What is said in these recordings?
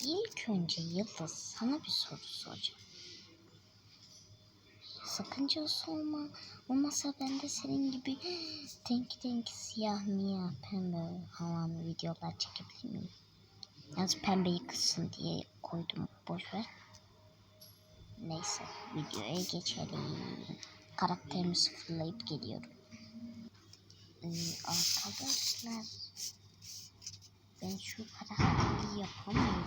İlk önce Yıldız sana bir soru soracağım. Sakıncası olma, olmasa ben de senin gibi denk denk siyah miya pembe falan videolar çekebilir miyim? Yalnız pembeyi kızsın diye koydum boş ver. Neyse videoya geçelim. Karakterimi sıfırlayıp geliyorum. Ee, arkadaşlar ben şu karakteri yapamıyorum.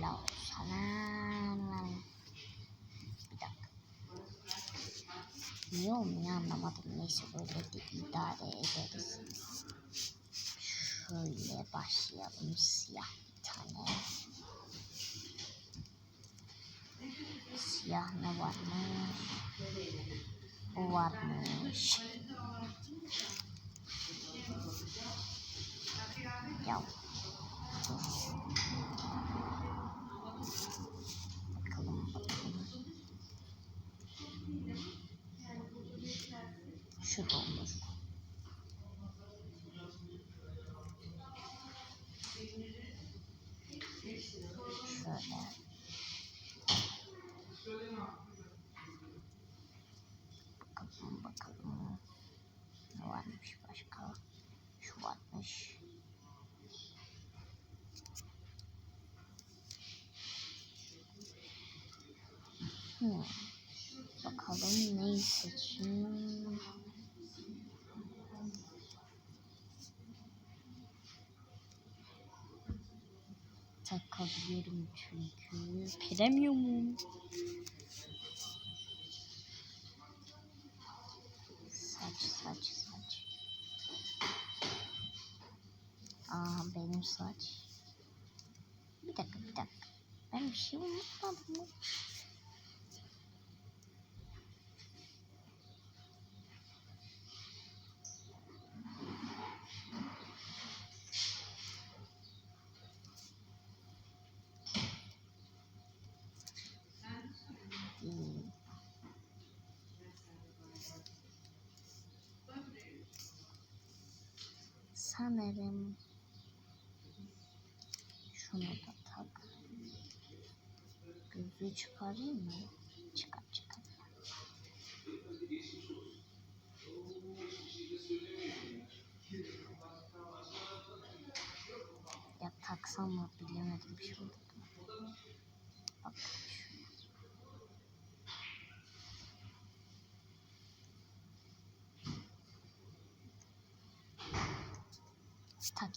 La sana bir dakika. Niye anlamadım. Neyse böyle de idare ederiz. Şöyle başlayalım. Siyah bir tane. Siyah ne varmış? O varmış. Ya. Bakalım. Bakalım bakalım. Ne varmış başka? Şu varmış. Hmm. Bakalım neyi seçeyim. Takabilirim çünkü. Premiumum. Saç saç saç. Aa benim saç. Bir dakika bir dakika. Ben bir şey unutmadım mı? Hmm. Sanırım şunu da tak. Gözlüğü çıkarayım mı? Çıkar çıkar. Ya taksam mı bilemedim şimdi. Bak şuna.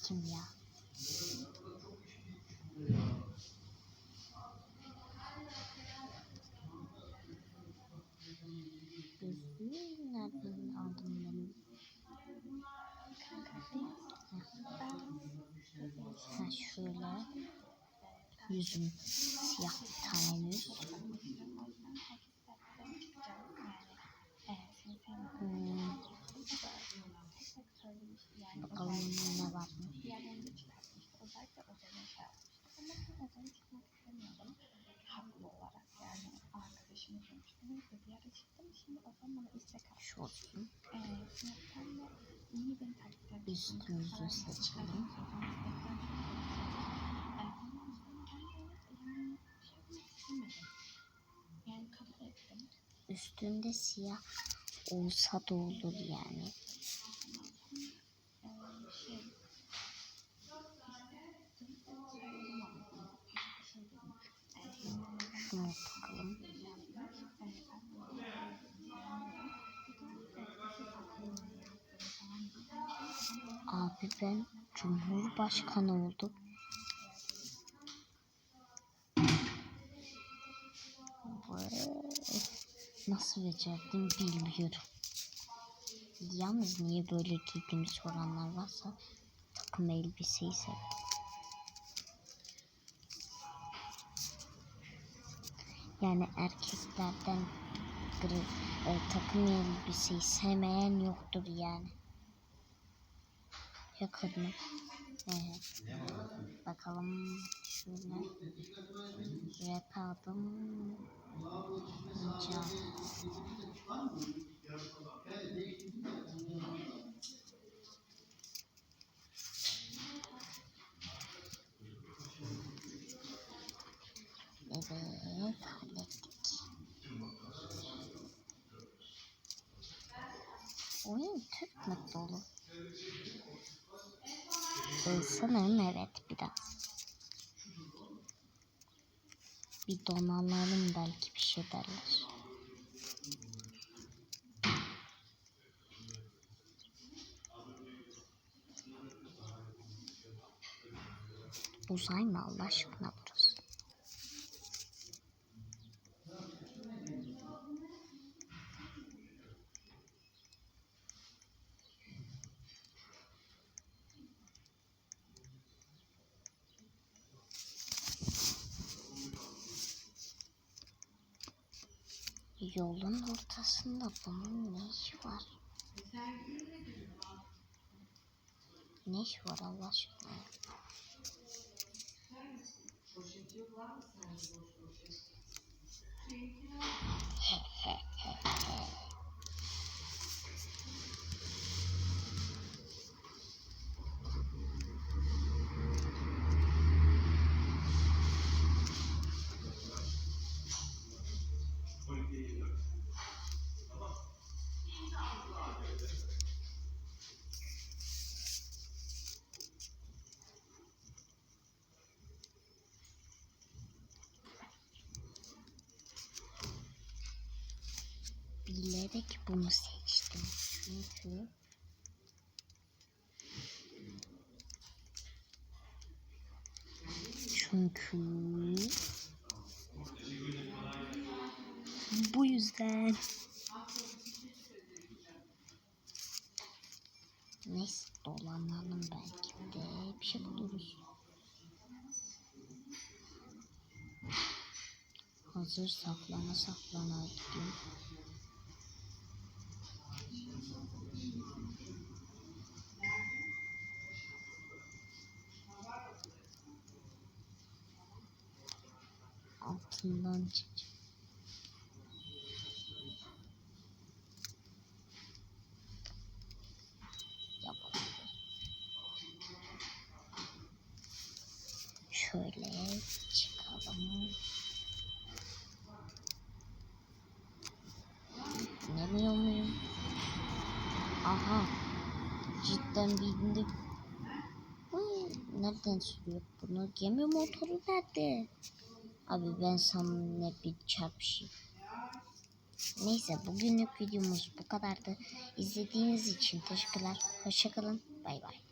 Takayım ya. Nereden aldım ben? Ha şöyle. Yüzüm siyah bir tane yüz. Hmm. Bakalım ne varmış. Şu olsun. Üstümüzü seçelim. Üstünde siyah olsa da olur yani. Şunu ben Cumhurbaşkanı oldum. Vay, Nasıl becerdim bilmiyorum. Yalnız niye böyle giydiğimi soranlar varsa takım elbiseyi sev. Yani erkeklerden e, takım elbiseyi sevmeyen yoktur yani. Ya kadın. Evet. Bakalım şöyle. Rap aldım. Can. Evet, hallettik. Oyun Türk mü dolu? Ee, sanırım evet biraz. Bir donanalım belki bir şey derler. Uzay mı Allah aşkına burası? Yolun ortasında bunun ne işi var? Ne işi var Allah aşkına? ya? Bilerek bunu seçtim çünkü çünkü bu yüzden neyse dolanalım belki de bir şey buluruz. Hazır saklana saklana gideyim. Çıkacak. Yapalım. Şöyle çıkalım. Dinlemiyor muyum? Aha. Cidden bindim. Nereden sürüyor bunu? Gemi motoru nerede? Abi ben sana ne bir çarpışayım. Neyse bugünlük videomuz bu kadardı. İzlediğiniz için teşekkürler. Hoşçakalın. Bay bay.